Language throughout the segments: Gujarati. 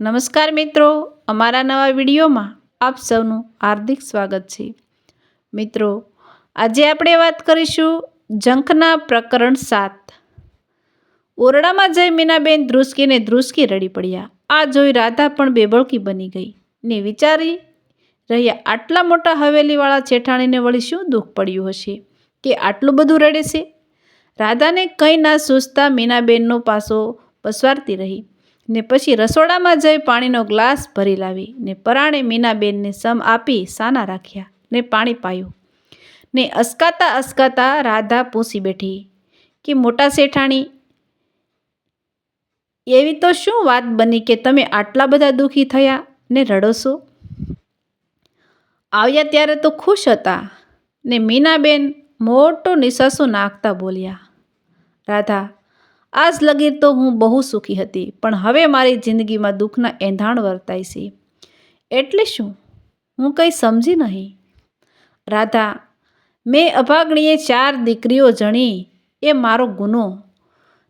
નમસ્કાર મિત્રો, અમારા નવા વિડીયોમાં આપ સૌનું હાર્દિક સ્વાગત છે. મિત્રો, આજે આપણે વાત કરીશું જંખના પ્રકરણ સાત. ઓરડામાં જઈ મીનાબેન ધ્રુસકીને ધ્રુસકી રડી પડ્યા. આ જોઈ રાધા પણ બેબળકી બની ગઈ ને વિચારી રહ્યા, આટલા મોટા હવેલીવાળા જેઠાણીને વળી શું દુઃખ પડ્યું હશે? કે આટલું બધું રડે છે? રાધાને કંઈ ના સૂઝતા મીનાબેનનો પાસો પસવારતી રહી. ને પછી રસોડામાં જઈ પાણીનો ગ્લાસ ભરી લાવી ને પરાણે મીનાબેનને સમ આપી સાના રાખ્યા ને પાણી પાયું. ને અસકાતા અસકાતા રાધા પૂસી બેઠી, કે મોટા શેઠાણી, એવી તો શું વાત બની કે તમે આટલા બધા દુઃખી થયા ને રડો છો? આવ્યા ત્યારે તો ખુશ હતા. ને મીનાબેન મોટો નિસાસો નાખતા બોલ્યા, રાધા આજ લગીર તો હું બહુ સુખી હતી, પણ હવે મારી જિંદગીમાં દુઃખના એંધાણ વર્તાય છે. એટલે શું? હું કંઈ સમજી નહીં. રાધા, મેં અભાગણીએ ચાર દીકરીઓ જણી, એ મારો ગુનો.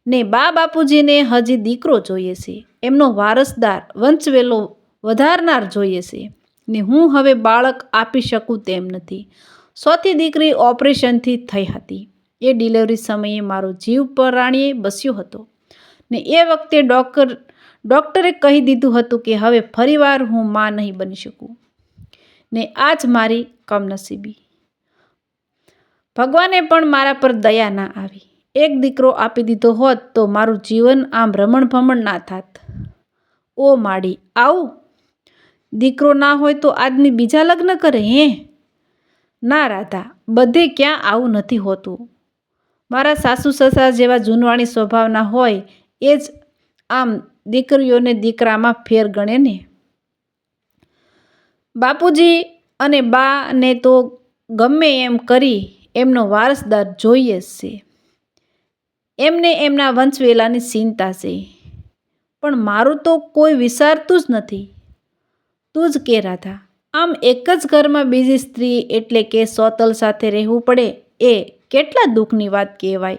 ને બા બાપુજીને હજી દીકરો જોઈએ છે. એમનો વારસદાર, વંચવેલો વધારનાર જોઈએ છે. ને હું હવે બાળક આપી શકું તેમ નથી. સોથી દીકરી ઓપરેશનથી થઈ હતી. એ ડિલિવરી સમયે મારો જીવ પરાણીએ બસ્યો હતો. ને એ વખતે ડૉક્ટર ડૉક્ટરે કહી દીધું હતું કે હવે ફરીવાર હું માં નહીં બની શકું. ને આ જ મારી કમનસીબી. ભગવાને પણ મારા પર દયા ના આવી. એક દીકરો આપી દીધો હોત તો મારું જીવન આમ રમણ ભમણ ના થાત. ઓ માડી, આવું. દીકરો ના હોય તો આદમી બીજા લગ્ન કરે હે? ના રાધા, બધે ક્યાં આવું નથી હોતું. મારા સાસુ સસરા જેવા જૂનવાણી સ્વભાવના હોય, એ જ આમ દીકરીઓને દીકરામાં ફેર ગણે ને. બાપુજી અને બાને તો ગમે એમ કરી એમનો વારસદાર જોઈએ છે. એમને એમના વંશવેલાની ચિંતા છે. પણ મારું તો કોઈ વિચારતું જ નથી. તું જ કે, રાધા, આમ એક જ ઘરમાં બીજી સ્ત્રી એટલે કે સોતલ સાથે રહેવું પડે એ કેટલા દુઃખની વાત કહેવાય?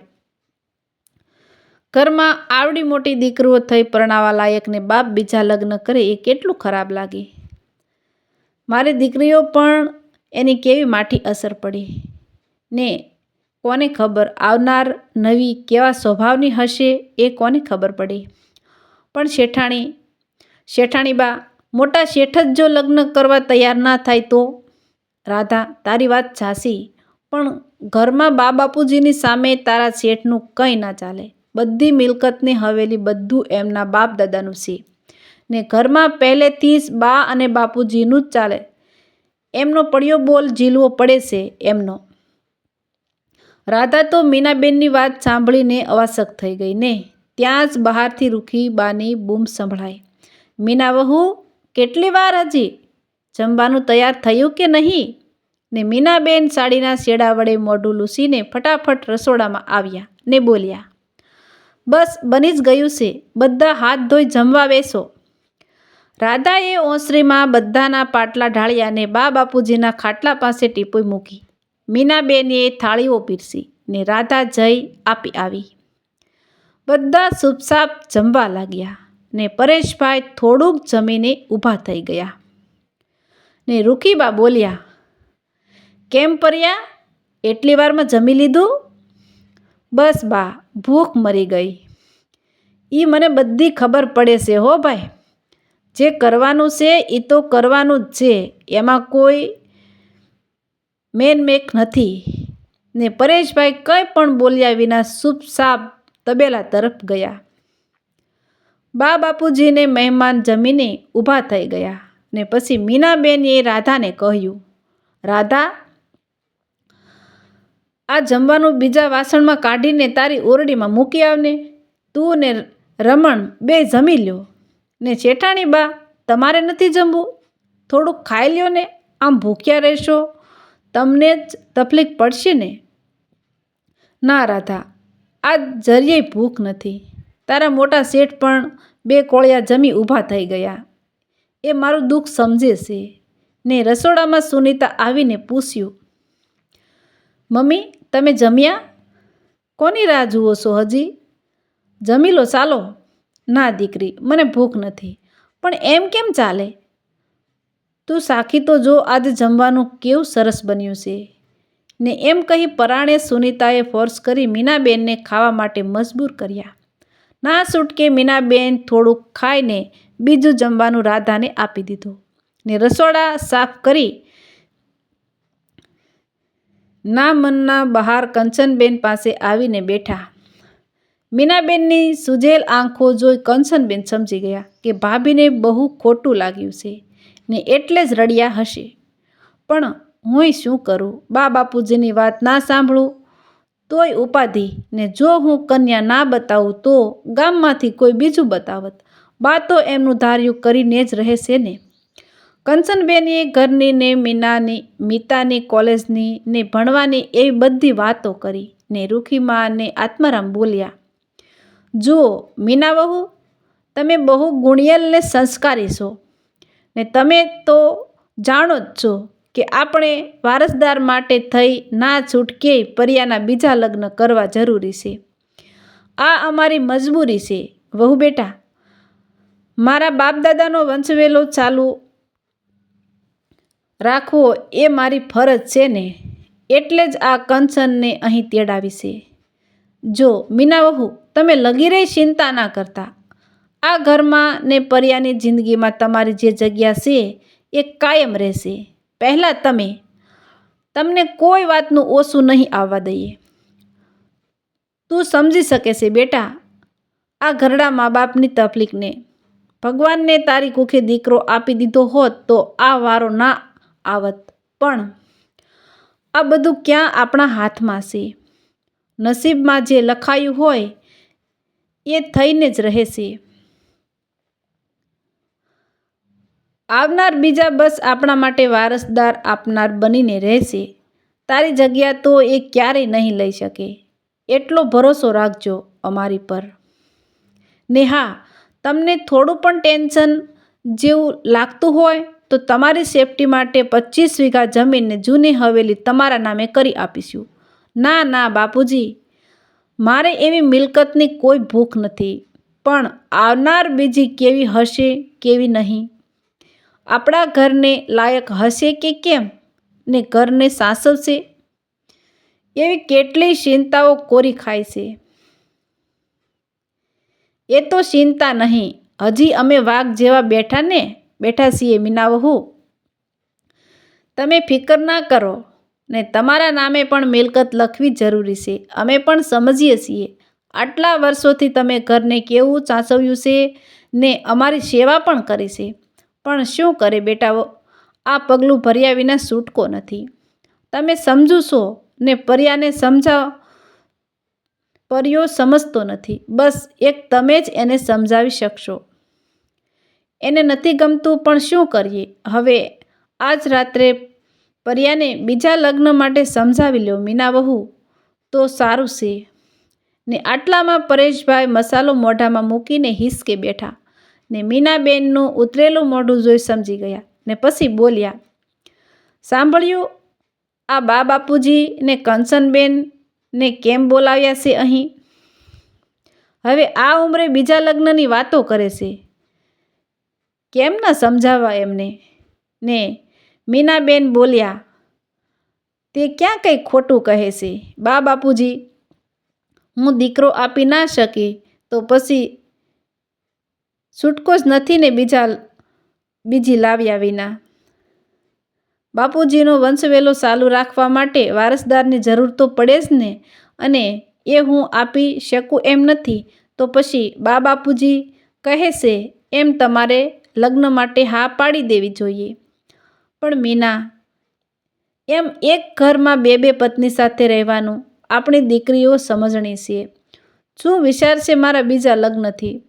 ઘરમાં આવડી મોટી દીકરીઓ થઈ પરણાવા લાયકને બાપ બીજા લગ્ન કરે એ કેટલું ખરાબ લાગે? મારી દીકરીઓ પણ એની કેવી માઠી અસર પડી? ને કોને ખબર આવનાર નવી કેવા સ્વભાવની હશે એ કોને ખબર પડી? પણ શેઠાણી શેઠાણી બા, મોટા શેઠ જ જો લગ્ન કરવા તૈયાર ના થાય તો? રાધા, તારી વાત છાસી પણ ઘરમાં બા બાપુજીની સામે તારા શેઠનું કંઈ ના ચાલે. બધી મિલકતની હવેલી બધું એમના બાપ દાદાનું છે. ને ઘરમાં પહેલેથી જ બા અને બાપુજીનું જ ચાલે. એમનો પડ્યો બોલ ઝીલવો પડે છે એમનો. રાધા તો મીનાબેનની વાત સાંભળીને અવાસક થઈ ગઈ ને. ત્યાં જ બહારથી રૂખી બાની બૂમ સંભળાય મીના વહુ, કેટલી વાર હજી? જમવાનું તૈયાર થયું કે નહીં? ને મીનાબેન સાડીના શેડા વડે મોઢું લૂસીને ફટાફટ રસોડામાં આવ્યા ને બોલ્યા, બસ બની જ ગયું છે, બધા હાથ ધોઈ જમવા બેસો. રાધાએ ઓસરીમાં બધાના પાટલા ઢાળ્યા ને બા બાપુજીના ખાટલા પાસે ટીપોઈ મૂકી. મીનાબેને થાળીઓ પીરસી ને રાધા જઈ આપી આવી. બધા સુપસાપ જમવા લાગ્યા ને પરેશભાઈ થોડુંક જમીને ઊભા થઈ ગયા. ને રૂખીબા બોલ્યા કેમ પર્યા? એટલી વારમાં જમી લીધું? બસ બા, ભૂખ મરી ગઈ. એ મને બધી ખબર પડે છે હો ભાઈ. જે કરવાનું છે એ તો કરવાનું જ છે. એમાં કોઈ મેનમેક નથી. ને પરેશભાઈ કંઈ પણ બોલ્યા વિના સાપ તબેલા તરફ ગયા. બા બાપુજીને મહેમાન જમીને ઊભા થઈ ગયા. ને પછી મીનાબેને રાધાને કહ્યું, રાધા આ જમવાનું બીજા વાસણમાં કાઢીને તારી ઓરડીમાં મૂકી આવને. તું ને રમણ બે જમી લ્યો. ને શેઠાણી બા, તમારે નથી જમવું? થોડુંક ખાઈ લ્યો ને, આમ ભૂખ્યા રહેશો. તમને જ તકલીફ પડશે ને? ના રાધા, આ જરીએ ભૂખ નથી. તારા મોટા શેઠ પણ બે કોળિયા જમી ઊભા થઈ ગયા. એ મારું દુઃખ સમજે છે. ને રસોડામાં સુનીતા આવીને પૂછ્યું, મમ્મી તમે જમ્યા? કોની રાહ જુઓ છો હજી? જમી લો, ચાલો. ના, દીકરી, મને ભૂખ નથી. પણ એમ કેમ ચાલે? તું સાખી તો જો આજે જમવાનું કેવું સરસ બન્યું છે. ને એમ કહી પરાણે સુનિતાએ ફોર્સ કરી મીનાબેનને ખાવા માટે મજબૂર કર્યા. ના છૂટકે મીનાબેન થોડુંક ખાઈને બીજું જમવાનું રાધાને આપી દીધું. ને રસોડા સાફ કરી ના મનના બહાર કંચનબેન પાસે આવીને બેઠા. મીનાબેનની સુજેલ આંખો જોઈ કંચનબેન સમજી ગયા કે ભાભીને બહુ ખોટું લાગ્યું છે ને એટલે જ રડ્યા હશે. પણ હુંય શું કરું? બા બાપુજીની વાત ના સાંભળું? તોય ઉપાધિ ને જો હું કન્યા ના બતાવું તો ગામમાંથી કોઈ બીજું બતાવત. બા તો એમનું ધાર્યું કરીને જ રહેશે ને. કંચનબેનીએ ઘરની ને મીનાની, મીતાની કોલેજની ને ભણવાની એવી બધી વાતો કરી ને રૂખીમાં ને આત્મારામ બોલ્યા, જુઓ, મીના બહુ તમે બહુ ગુણિયલ ને સંસ્કારી છો ને તમે તો જાણો જ છો કે આપણે વારસદાર માટે થઈ ના છૂટકે પરિયાના બીજા લગ્ન કરવા જરૂરી છે. આ અમારી મજબૂરી છે. વહુ બેટા, મારા બાપદાદાનો વંશવેલો ચાલુ રાખવો એ મારી ફરજ છે ને? એટલે જ આ કંચનને અહીં તેડાવી છે. જો, મીના વહુ, તમે લગી રહી ચિંતા ના કરતા. આ ઘરમાં ને પરિયાની જિંદગીમાં તમારી જે જગ્યા છે એ કાયમ રહેશે. પહેલાં તમે, તમને કોઈ વાતનું ઓછું નહીં આવવા દઈએ. તું સમજી શકે છે બેટા, આ ઘરડા મા બાપની તકલીફને. ભગવાનને તારી કુખે દીકરો આપી દીધો હોત તો આ વારો ના આવત. પણ આ બધું ક્યાં આપણા હાથમાં છે? નસીબમાં જે લખાયું હોય એ થઈને જ રહેશે આવનાર બીજા બસ આપણા માટે વારસદાર આપનાર બનીને રહેશે. તારી જગ્યા તો એ ક્યારેય નહીં લઈ શકે. એટલો ભરોસો રાખજો અમારી પર. ને હા તમને થોડું પણ ટેન્શન જેવું લાગતું હોય તો તમારી સેફટી માટે પચીસ વીઘા જમીનને જૂની હવેલી તમારા નામે કરી આપીશું. ના ના, બાપુજી. મારે એવી મિલકતની કોઈ ભૂખ નથી, પણ આવનાર બીજી કેવી હશે, કેવી નહીં? આપણા ઘરને લાયક હશે કે કેમ? ને ઘરને સાસવશે? એવી કેટલી ચિંતાઓ કોરી ખાય છે. એ તો ચિંતા નહીં. હજી અમે વાઘ જેવા બેઠા ને બેઠા છીએ મીના વહુ તમે ફિકર ના કરો ને તમારા નામે પણ મિલકત લખવી જરૂરી છે. અમે પણ સમજીએ છીએ. આટલા વર્ષોથી તમે ઘરને કેવું ચાંચવ્યું છે ને અમારી સેવા પણ કરી છે. પણ શું કરે બેટાઓ? આ પગલું ભર્યા વિના છૂટકો નથી. તમે સમજુ છો ને પર્યાને સમજાવ, પર્યો સમજતો નથી. બસ એક તમે જ એને સમજાવી શકશો. એને નથી ગમતું, પણ શું કરીએ? હવે આજ રાત્રે પર્યાને બીજા લગ્ન માટે સમજાવી લો મીના વહુ. તો સારું છે. ને આટલામાં પરેશભાઈ મસાલો મોઢામાં મૂકીને હિસકે બેઠા. ને મીનાબેનનું ઉતરેલું મોઢું જોઈ સમજી ગયા. ને પછી બોલ્યા, સાંભળ્યું? આ બા બાપુજી ને કંચનબેન ને કેમ બોલાવ્યા છે અહીં? હવે આ ઉંમરે બીજા લગ્નની વાતો કરે છે. કેમ ન સમજાવવા એમને? ને મીનાબેન બોલ્યા, તે ક્યાં કંઈ ખોટું કહે છે? બા બાપુજી, હું દીકરો આપી ના શકી, તો પછી છૂટકો જ નથી ને બીજા બીજી લાવ્યા વિના. બાપુજીનો વંશવેલો ચાલુ રાખવા માટે વારસદારની જરૂર તો પડે જ ને, અને એ હું આપી શકું એમ નથી, તો પછી બા બાપુજી કહે છે, એમ તમારે લગ્ન માટે હા પાડી દેવી જોઈએ. પણ મીના, એમ એક ઘરમાં બે બે પત્ની સાથે રહેવાનું આપણી દીકરીઓ સમજણી છે. શું વિચાર છે મારા બીજા લગ્નથી?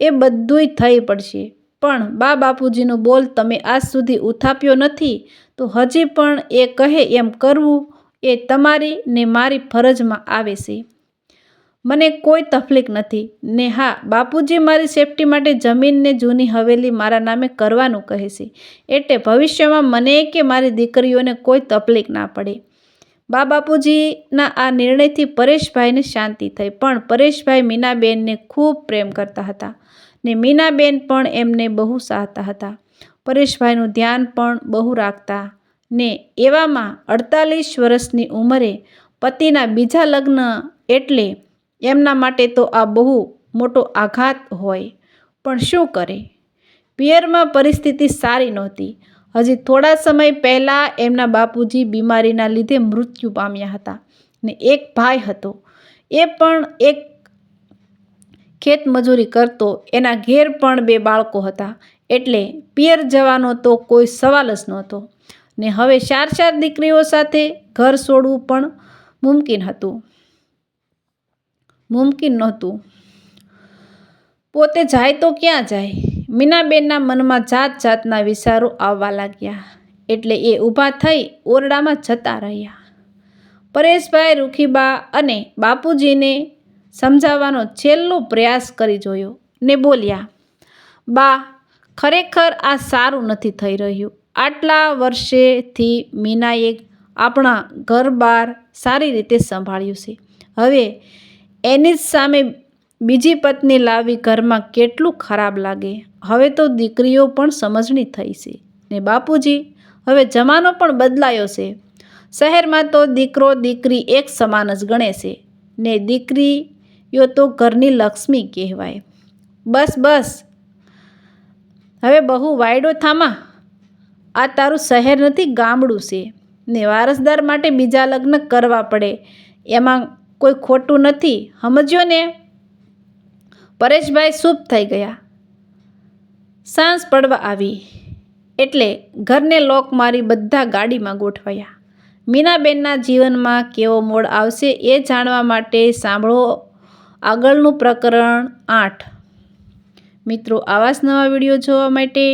એ બધુંય થઈ પડશે. પણ બા બાપુજીનો બોલ તમે આજ સુધી ઉથાપ્યો નથી, તો હજી પણ એ કહે એમ કરવું એ તમારી ને મારી ફરજમાં આવે છે. મને કોઈ તકલીફ નથી. ને હા, બાપુજી મારી સેફટી માટે જમીનને જૂની હવેલી મારા નામે કરવાનું કહે છે. એટલે ભવિષ્યમાં મને કે મારી દીકરીઓને કોઈ તકલીફ ના પડે. બા બાપુજીના આ નિર્ણયથી પરેશભાઈને શાંતિ થઈ, પણ પરેશભાઈ મીનાબેનને ખૂબ પ્રેમ કરતા હતા. ને મીનાબેન પણ એમને બહુ સાહતા હતા. પરેશભાઈનું ધ્યાન પણ બહુ રાખતા. ને એવામાં અડતાલીસ વર્ષની ઉંમરે પતિના બીજા લગ્ન એટલે એમના માટે તો આ બહુ મોટો આઘાત હોય. પણ શું કરે? પિયરમાં પરિસ્થિતિ સારી નહોતી. હજી થોડા સમય પહેલાં એમના બાપુજી બીમારીના લીધે મૃત્યુ પામ્યા હતા ને એક ભાઈ હતો. એ પણ એક ખેતમજૂરી કરતો. એના ઘેર પણ બે બાળકો હતા. એટલે પિયર જવાનો તો કોઈ સવાલ જ નહોતો. ને હવે ચાર ચાર દીકરીઓ સાથે ઘર છોડવું પણ મુમકિન હતું. મુમકિન નહોતું. પોતે જાય તો ક્યાં જાય? મીનાબેનના મનમાં જાત જાતના વિચારો આવવા લાગ્યા. એટલે એ ઊભા થઈ ઓરડામાં જતા રહ્યા. પરેશભાઈ, રૂખીબા અને બાપુજીને સમજાવવાનો છેલ્લો પ્રયાસ કરી જોયો ને બોલ્યા, બા, ખરેખર આ સારું નથી થઈ રહ્યું. આટલા વર્ષેથી મીનાએ આપણા ઘર બાર સારી રીતે સંભાળ્યું છે. હવે એની જ સામે બીજી પત્ની લાવી ઘરમાં કેટલું ખરાબ લાગે. હવે તો દીકરીઓ પણ સમજણી થઈ છે. ને બાપુજી, હવે જમાનો પણ બદલાયો છે. શહેરમાં તો દીકરો દીકરી એક સમાન જ ગણે છે. ને દીકરીઓ તો ઘરની લક્ષ્મી કહેવાય. બસ બસ. હવે બહુ વાયડો થામા. આ તારું શહેર નથી ગામડું છે. ને વારસદાર માટે બીજા લગ્ન કરવા પડે. એમાં કોઈ ખોટું નથી, સમજ્યો ને? પરેશભાઈ ચૂપ થઈ ગયા. સાંજ પડવા આવી, એટલે ઘરને લોક મારી બધા ગાડીમાં ગોઠવાયા. મીનાબેનના જીવનમાં કેવો મોડ આવશે એ જાણવા માટે સાંભળો. આગળનું પ્રકરણ આઠ. મિત્રો, આવા જ નવા વીડિયો જોવા માટે